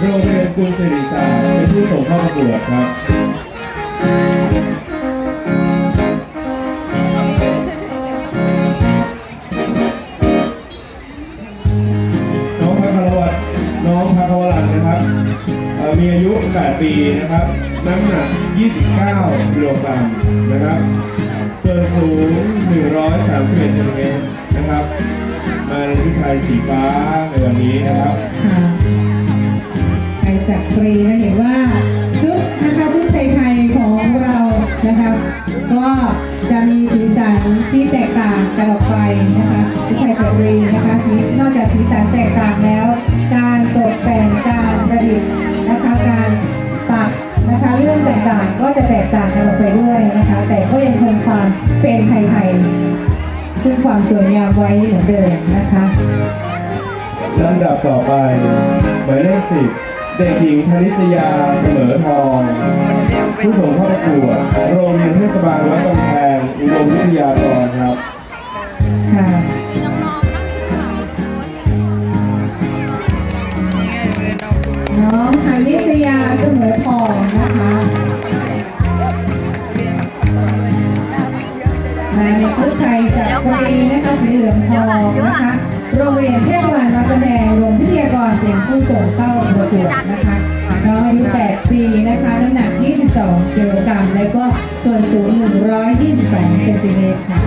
โรงเรียนกุลศิริศารเป็นผู้ส่งเข้าประกวดครับน้องพัครวัตน้องพัครวรันนะครับมีอายุ 8 ปีนะครับ น้ำหนัก 29กิโลกรัมนะครับส่วนสูง 131เซนติเมตรนะครับ มาในชุดไทยสีฟ้าในวันนี้นะครับ ค่ะไทยจักรีนะเห็นว่าชุดนะคะชุดไทยๆของเรานะครับก็จะมีสีสันที่แตกต่างกันออกไปนะคะชุดไทยจักรีนะคะมีนอกจากสีสันแตกต่างแล้ว การตกแต่งการประดิษฐ์นะคะการปักนะคะเรื่องต่างๆก็จะแตกต่างกันออกไปด้วยนะคะ แต่ก็ยังคงความเป็นไทยๆซึ่งความสวยงามไว้เหมือนเดิมนะคะลำดับต่อไปหมายเลขสิบ เด็กหญิงธนิสยาเสมอทอง ผู้ส่งเข้าประกวดโรงเรียนเทศบาลวัดกำแพงอุดมวิทยากรครับ ค่ะน้องธนิสยาเสมอทองนะคะมาในชุดไทยจากกรีนะคะสีเหลืองทองนะคะโรงเรียนเทศ 8 ปีนะคะน้ำหนัก 22กิโลกรัมแล้วก็ส่วนสูง 128เซนติเมตรค่ะ